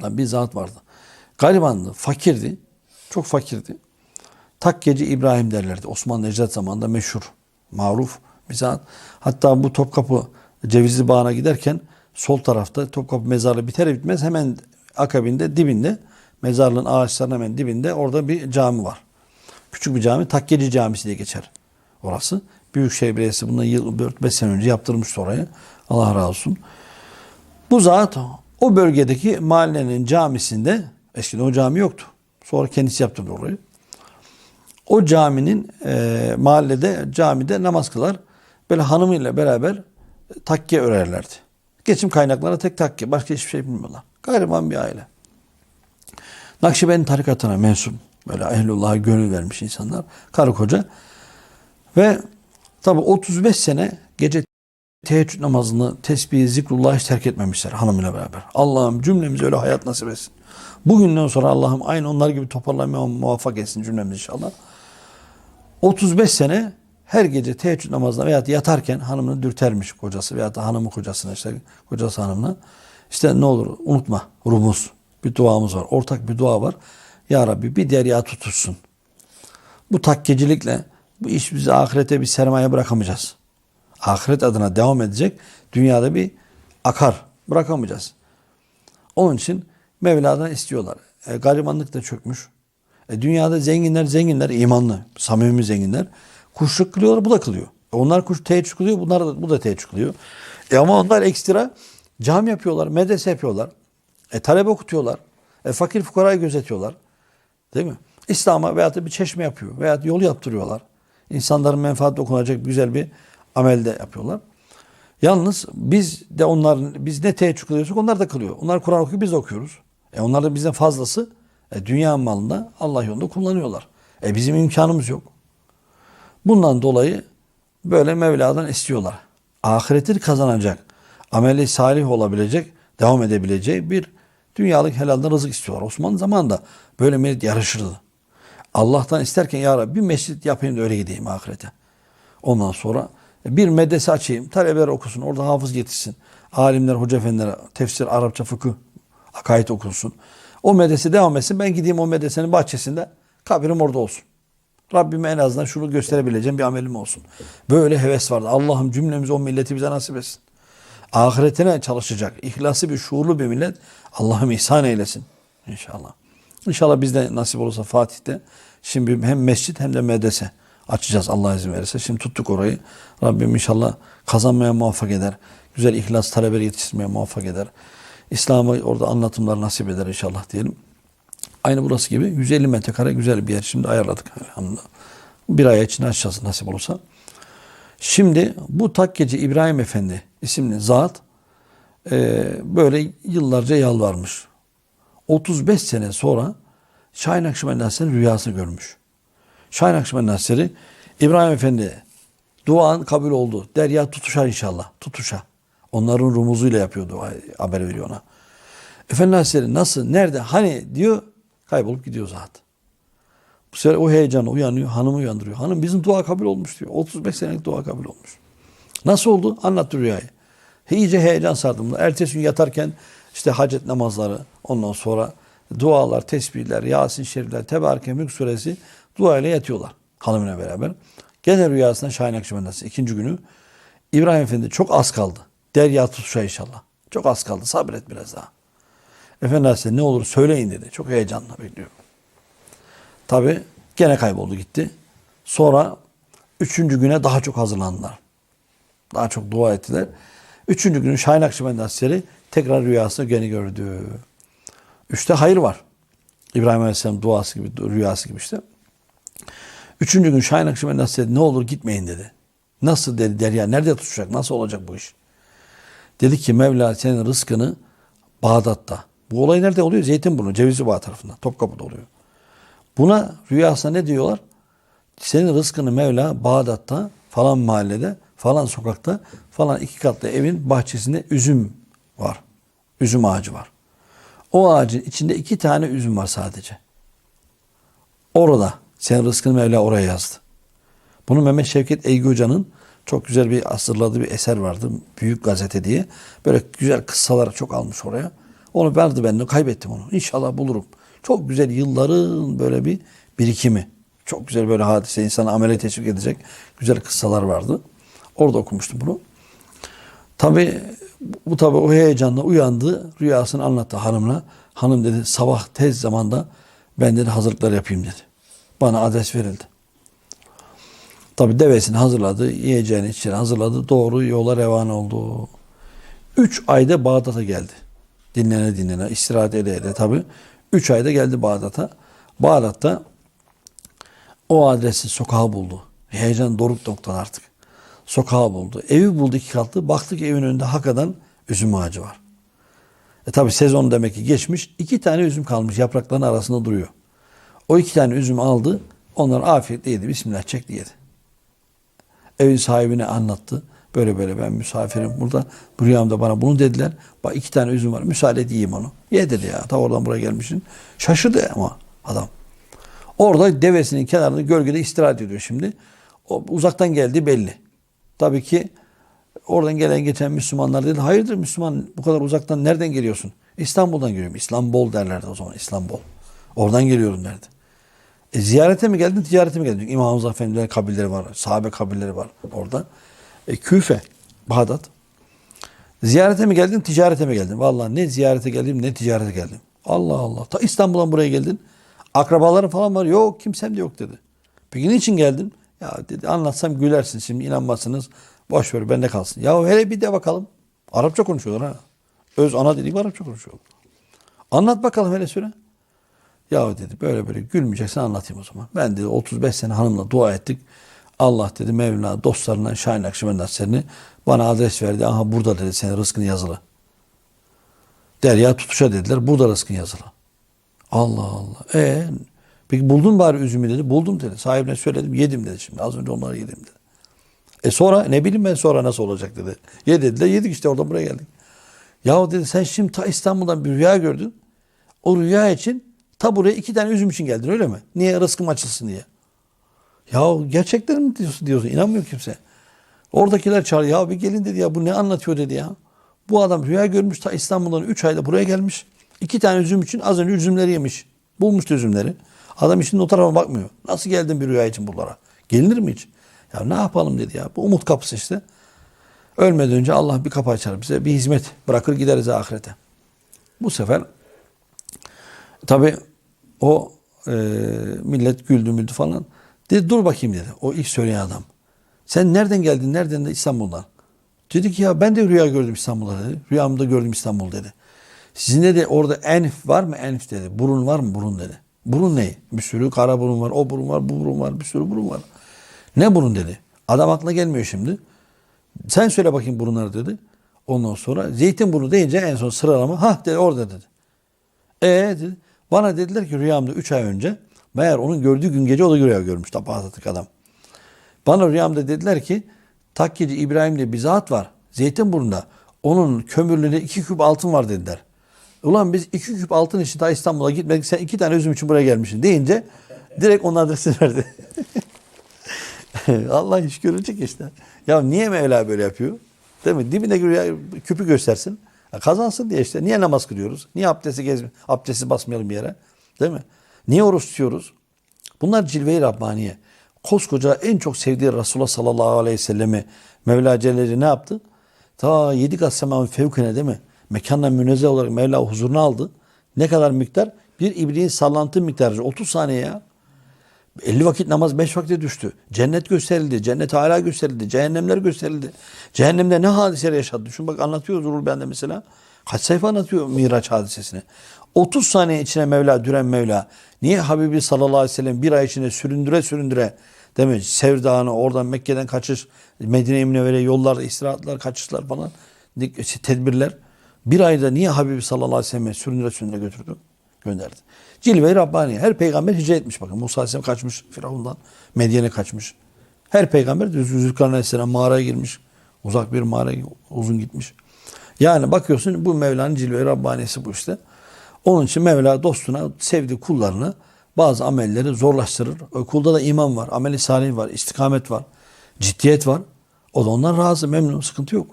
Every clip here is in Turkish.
bir zat vardı. Garibandı, fakirdi. Çok fakirdi. Takkeci İbrahim derlerdi. Osmanlı Necdet zamanında meşhur, maruf bir zat. Hatta bu Topkapı Cevizli Bağı'na giderken sol tarafta Topkapı mezarlığı biter bitmez hemen akabinde dibinde mezarlığın ağaçlarının hemen dibinde orada bir cami var. Küçük bir cami Takkeci Camisi diye geçer orası. Büyükşehir Belediyesi bundan yıl 4-5 sene önce yaptırmıştı orayı. Allah razı olsun. Bu zat o bölgedeki mahallenin camisinde eskiden o cami yoktu. Sonra kendisi yaptırdı orayı. O caminin e, mahallede camide namaz kılar. Böyle hanımıyla beraber takke örerlerdi. Geçim kaynakları tek takke. Başka hiçbir şey bilmiyorlar. Gariban bir aile. Nakşibendi tarikatına mensup. Böyle ehlullah'a gönül vermiş insanlar. Karı koca. Ve tabi 35 sene gece teheccüd namazını, tesbihi, zikrullahı hiç terk etmemişler hanımıyla beraber. Allah'ım cümlemize öyle hayat nasip etsin. Bugünden sonra Allah'ım aynı onlar gibi toparlamaya muvaffak etsin cümlemiz inşallah. 35 sene her gece teheccüd namazına veya yatarken hanımını dürtermiş kocası veya da hanımı kocasına işte kocası hanımına. İşte ne olur unutma rumuz bir duamız var. Ortak bir dua var. Ya Rabbi bir derya tutuşsun. Bu takkecilikle bu iş bizi ahirete bir sermaye bırakamayacağız. Ahiret adına devam edecek. Dünyada bir akar. Bırakamayacağız. Onun için Mevla'dan istiyorlar. E, garibanlık da çökmüş. E, dünyada zenginler zenginler imanlı, samimi zenginler. Kuşluk kılıyorlar bu da kılıyor. E, onlar kuş teheccüd kılıyor bunlar da, bu da teheccüd kılıyor. E, ama onlar ekstra cami yapıyorlar, medrese yapıyorlar. E, talebe okutuyorlar. E, fakir fukarayı gözetiyorlar. Değil mi? İslam'a veyahut da bir çeşme yapıyor. Veyahut yol yaptırıyorlar. İnsanların menfaat dokunacak güzel bir amelde yapıyorlar. Yalnız biz de onların biz ne teheccüd kılıyorsak onlar da kılıyor. Onlar Kur'an okuyor biz okuyoruz. E onlar bizden fazlası e, dünya malında Allah yolunda kullanıyorlar. E bizim imkanımız yok. Bundan dolayı böyle Mevla'dan istiyorlar. Ahireti kazanacak, ameli salih olabilecek, devam edebileceği bir dünyalık helalden rızık istiyorlar. Osmanlı zamanında böyle millet yarışırdı. Allah'tan isterken ya Rabbi bir mescit yapayım da öyle gideyim ahirete. Ondan sonra bir medrese açayım. Talebeler okusun. Orada hafız yetişsin. Alimler, hoca efendiler, tefsir, Arapça, fıkıh, akaid okunsun. O medrese devam etsin. Ben gideyim o medresenin bahçesinde kabrim orada olsun. Rabbime en azından şunu gösterebileceğim bir amelim olsun. Böyle heves vardı. Allah'ım cümlemizi o milleti bize nasip etsin. Ahiretine çalışacak. İhlası bir şuurlu bir millet. Allah'ım ihsan eylesin. İnşallah. İnşallah bizde nasip olursa Fatih'te şimdi hem mescit hem de medrese açacağız Allah izin verirse. Şimdi tuttuk orayı. Rabbim inşallah kazanmaya muvaffak eder. Güzel ihlas talebeleri yetiştirmeye muvaffak eder. İslam'ı orada anlatımlar nasip eder inşallah diyelim. Aynı burası gibi 150 metrekare güzel bir yer şimdi ayarladık. Bir ay içinde açacağız nasip olursa. Şimdi bu takkeci İbrahim Efendi isimli zat e, böyle yıllarca yalvarmış. 35 sene sonra Şahin Hazretleri rüyasını görmüş. Şahin Akşemendi Hazretleri İbrahim Efendi duan kabul oldu. Derya tutuşar inşallah. Tutuşa. Onların rumuzuyla yapıyor dua, haber veriyor ona. Efendi Hazretleri nasıl, nerede, hani diyor kaybolup gidiyor zat. Bu sefer o heyecanı uyanıyor, hanımı uyandırıyor. Hanım bizim dua kabul olmuş diyor. 35 senelik dua kabul olmuş. Nasıl oldu? Anlattı rüyayı. İyice heyecan sardım. Ertesi gün yatarken işte hacet namazları, ondan sonra dualar, tesbihler, Yasin Şerifler, Tebareke Mülk Suresi dua ile yatıyorlar hanımıyla beraber. Gene rüyasında Şahin Akşemen'desi ikinci günü İbrahim Efendi çok az kaldı. Derya tutuşa inşallah. Çok az kaldı. Sabret biraz daha. Efendi ne olur söyleyin dedi. Çok heyecanla bekliyor. Tabi gene kayboldu gitti. Sonra üçüncü güne daha çok hazırlandılar. Daha çok dua ettiler. Üçüncü günü Şahin Akşemendi Hazretleri tekrar rüyasında gene gördü. Üçte hayır var. İbrahim Aleyhisselam duası gibi, rüyası gibi işte. Üçüncü gün Şahin Akşemendi Hazretleri ne olur gitmeyin dedi. Nasıl dedi Derya nerede tutacak? Nasıl olacak bu iş? Dedi ki Mevla senin rızkını Bağdat'ta. Bu olay nerede oluyor? Zeytinburnu, Cevizli Bağ tarafında. Topkapı'da oluyor. Buna rüyasında ne diyorlar? Senin rızkını Mevla Bağdat'ta falan mahallede falan sokakta falan iki katlı evin bahçesinde üzüm var. Üzüm ağacı var. O ağacın içinde iki tane üzüm var sadece. Orada senin rızkını Mevla oraya yazdı. Bunu Mehmet Şevket Eygi Hoca'nın çok güzel bir asırladığı bir eser vardı. Büyük Gazete diye. Böyle güzel kıssalar çok almış oraya. Onu verdi benden kaybettim onu. İnşallah bulurum. Çok güzel yılların böyle bir birikimi. Çok güzel böyle hadise insanı amele teşvik edecek güzel kıssalar vardı. Orada okumuştum bunu. Tabi bu tabi o heyecanla uyandı. Rüyasını anlattı hanımına. Hanım dedi sabah tez zamanda ben dedi hazırlıklar yapayım dedi. Bana adres verildi. Tabi devesini hazırladı, yiyeceğini içeceğini hazırladı. Doğru yola revan oldu. Üç ayda Bağdat'a geldi. Dinlene dinlene, istirahat ede ede tabi. Üç ayda geldi Bağdat'a. Bağdat'ta o adresi sokağı buldu. Heyecan doruk noktalar artık. Sokağı buldu. Evi buldu iki katlı. Baktık evin önünde hakikaten üzüm ağacı var. E tabi sezon demek ki geçmiş. iki tane üzüm kalmış yaprakların arasında duruyor. O iki tane üzüm aldı. Onları afiyetle yedi. Bismillah çekti yedi. Evin sahibine anlattı. Böyle böyle ben misafirim burada. Bu rüyamda bana bunu dediler. Bak iki tane üzüm var. Müsaade edeyim onu. Ye dedi ya. Ta oradan buraya gelmişsin. Şaşırdı ama adam. Orada devesinin kenarında gölgede istirahat ediyor şimdi. O uzaktan geldi belli. Tabii ki oradan gelen geçen Müslümanlar dedi hayırdır Müslüman bu kadar uzaktan nereden geliyorsun? İstanbul'dan geliyorum. İslambol derlerdi o zaman İslambol. Oradan geliyorum derdi. E, ziyarete mi geldin, ticarete mi geldin? İmam Hamza Efendilerin kabilleri var, sahabe kabilleri var orada. E, Küfe, Bağdat. Ziyarete mi geldin, ticarete mi geldin? Vallahi ne ziyarete geldim, ne ticarete geldim. Allah Allah. Ta İstanbul'dan buraya geldin. Akrabaların falan var. Yok kimsem de yok dedi. Peki niçin geldin? Ya dedi anlatsam gülersin şimdi inanmazsınız. Boş ver bende kalsın. Ya hele bir de bakalım. Arapça konuşuyorlar ha. Öz ana dediğim Arapça konuşuyorlar. Anlat bakalım hele süre. Ya dedi böyle böyle gülmeyeceksen anlatayım o zaman. Ben dedi 35 sene hanımla dua ettik. Allah dedi Mevla dostlarından Şahin Akşemen Hazretlerini bana adres verdi. Aha burada dedi senin rızkın yazılı. Derya tutuşa dediler. Burada rızkın yazılı. Allah Allah. E peki buldun bari üzümü dedi. Buldum dedi. Sahibine söyledim. Yedim dedi şimdi. Az önce onları yedim dedi. E sonra ne bileyim ben sonra nasıl olacak dedi. Ye dediler. Yedik işte oradan buraya geldik. Ya dedi sen şimdi ta İstanbul'dan bir rüya gördün. O rüya için ta buraya iki tane üzüm için geldin öyle mi? Niye? Rızkım açılsın diye. Ya gerçekten mi diyorsun diyorsun? İnanmıyor kimse. Oradakiler çağırıyor. Ya bir gelin dedi ya bu ne anlatıyor dedi ya. Bu adam rüya görmüş ta İstanbul'dan 3 ayda buraya gelmiş. İki tane üzüm için az önce üzümleri yemiş. Bulmuş üzümleri. Adam şimdi o tarafa bakmıyor. Nasıl geldin bir rüya için buralara? Gelinir mi hiç? Ya ne yapalım dedi ya. Bu umut kapısı işte. Ölmeden önce Allah bir kapı açar bize. Bir hizmet bırakır gideriz ahirete. Bu sefer tabi o e, millet güldü müldü falan. Dedi dur bakayım dedi. O ilk söyleyen adam. Sen nereden geldin? Nereden de İstanbul'dan. Dedi ki ya ben de rüya gördüm İstanbul'da dedi. Rüyamda gördüm İstanbul dedi. Sizin de orada enf var mı enf dedi. Burun var mı burun dedi. Burun ne? Bir sürü kara burun var, o burun var, bu burun var, bir sürü burun var. Ne burun dedi. Adam aklına gelmiyor şimdi. Sen söyle bakayım burunları dedi. Ondan sonra zeytin burnu deyince en son sıralama ha dedi orada dedi. E dedi. Bana dediler ki rüyamda 3 ay önce meğer onun gördüğü gün gece o da rüya görmüş tapahtatık adam. Bana rüyamda dediler ki takkeci İbrahim diye bir zat var. Zeytinburnu'nda. Onun kömürlüğünde iki küp altın var dediler. Ulan biz iki küp altın için daha İstanbul'a gitmedik. Sen iki tane üzüm için buraya gelmişsin deyince direkt onun adresini verdi. Allah iş görecek işte. Ya niye Mevla böyle yapıyor? Değil mi? Dibine küpü göstersin. Kazansın diye işte. Niye namaz kılıyoruz? Niye abdesti gezme, abdesti basmayalım bir yere? Değil mi? Niye oruç tutuyoruz? Bunlar cilve-i Rabbaniye. Koskoca en çok sevdiği Resulullah sallallahu aleyhi ve sellemi Mevla Celle'li ne yaptı? Ta yedi kat semanın fevkine değil mi? Mekanla münezzeh olarak Mevla huzuruna aldı. Ne kadar miktar? Bir ibriğin sallantı miktarı. 30 saniye ya. 50 vakit namaz 5 vakte düştü. Cennet gösterildi. Cennet hala gösterildi. Cehennemler gösterildi. Cehennemde ne hadiseler yaşadı? Düşün bak anlatıyor Zurul Bey'de mesela. Kaç sayfa anlatıyor Miraç hadisesini. 30 saniye içine Mevla, düren Mevla. Niye Habibi sallallahu aleyhi ve sellem bir ay içinde süründüre süründüre değil mi? Sevdağını oradan Mekke'den kaçış, Medine-i Münevvere yollar, istirahatlar, kaçışlar falan tedbirler. Bir ayda niye Habibi sallallahu aleyhi ve sellem süründüre süründüre götürdü? Gönderdi. Cilve-i Rabbani. Her peygamber hicret etmiş bakın. Musa aleyhisselam kaçmış Firavundan. Medyen'e kaçmış. Her peygamber Zülkarneyn aleyhisselam mağaraya girmiş. Uzak bir mağaraya uzun gitmiş. Yani bakıyorsun bu Mevla'nın cilve-i Rabbanisi bu işte. Onun için Mevla dostuna sevdiği kullarını bazı amelleri zorlaştırır. O kulda da iman var, ameli salih var, istikamet var, ciddiyet var. O da ondan razı, memnun, sıkıntı yok.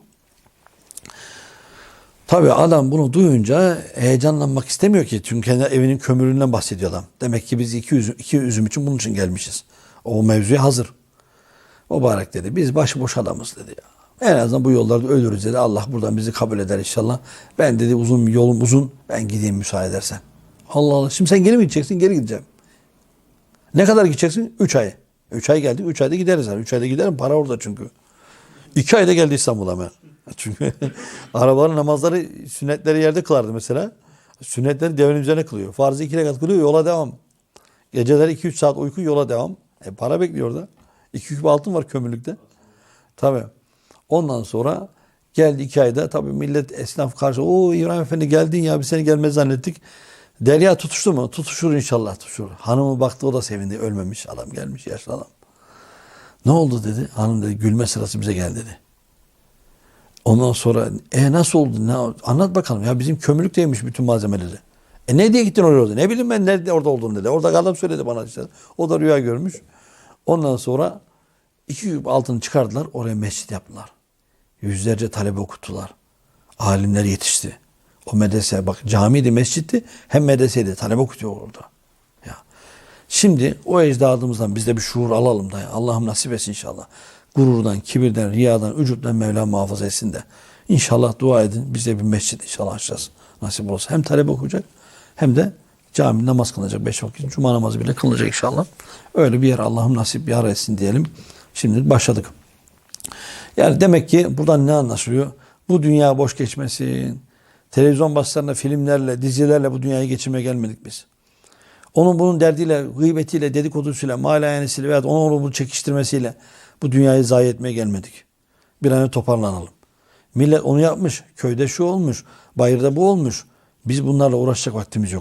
Tabii adam bunu duyunca heyecanlanmak istemiyor ki. Çünkü evinin kömüründen bahsediyor adam. Demek ki biz iki üzüm, iki üzüm için bunun için gelmişiz. O mevzuya hazır. Mübarek dedi. Biz başıboş adamız dedi ya. En azından bu yollarda ölürüz dedi. Allah buradan bizi kabul eder inşallah. Ben dedi uzun yolum uzun. Ben gideyim müsaade edersen. Allah Allah. Şimdi sen geri mi gideceksin? Geri gideceğim. Ne kadar gideceksin? Üç ay. Üç ay geldik. Üç ayda gideriz. Yani. Üç ayda giderim. Para orada çünkü. İki ayda geldi İstanbul'a ben. Çünkü arabaların namazları sünnetleri yerde kılardı mesela. Sünnetleri devenin üzerine kılıyor. Farzı iki rekat kılıyor yola devam. Geceler 2-3 saat uyku yola devam. E para bekliyor orada. 2 küp altın var kömürlükte. Tabii. Ondan sonra geldi iki ayda tabii millet esnaf karşı o İbrahim Efendi geldin ya biz seni gelmez zannettik. Derya tutuştu mu? Tutuşur inşallah tutuşur. Hanımı baktı o da sevindi. Ölmemiş adam gelmiş yaşlı adam. Ne oldu dedi. Hanım dedi gülme sırası bize geldi dedi. Ondan sonra e nasıl oldu? Ne, anlat bakalım. Ya bizim kömürlükteymiş bütün malzemeleri. E ne diye gittin oraya orada? Ne bileyim ben nerede orada olduğunu dedi. Orada adam söyledi bana işte. O da rüya görmüş. Ondan sonra iki altını çıkardılar. Oraya mescit yaptılar. Yüzlerce talebe okuttular. Alimler yetişti. O medrese bak camiydi, mescitti. Hem medreseydi. Talebe okutuyor orada. Ya. Şimdi o ecdadımızdan biz de bir şuur alalım da. Allah'ım nasip etsin inşallah. Gururdan, kibirden, riyadan, ücuttan Mevla muhafaza etsin de. İnşallah dua edin. Biz de bir mescid inşallah açacağız. Nasip olsa. Hem talebe okuyacak hem de cami namaz kılacak. Beş vakit cuma namazı bile kılacak inşallah. Öyle bir yer Allah'ım nasip yar etsin diyelim. Şimdi başladık. Yani demek ki buradan ne anlaşılıyor? Bu dünya boş geçmesin. Televizyon baslarında filmlerle, dizilerle bu dünyayı geçirmeye gelmedik biz. Onun bunun derdiyle, gıybetiyle, dedikodusuyla, malayanesiyle veya onu onu bunu çekiştirmesiyle bu dünyayı zayi etmeye gelmedik. Bir an toparlanalım. Millet onu yapmış. Köyde şu olmuş. Bayırda bu olmuş. Biz bunlarla uğraşacak vaktimiz yok.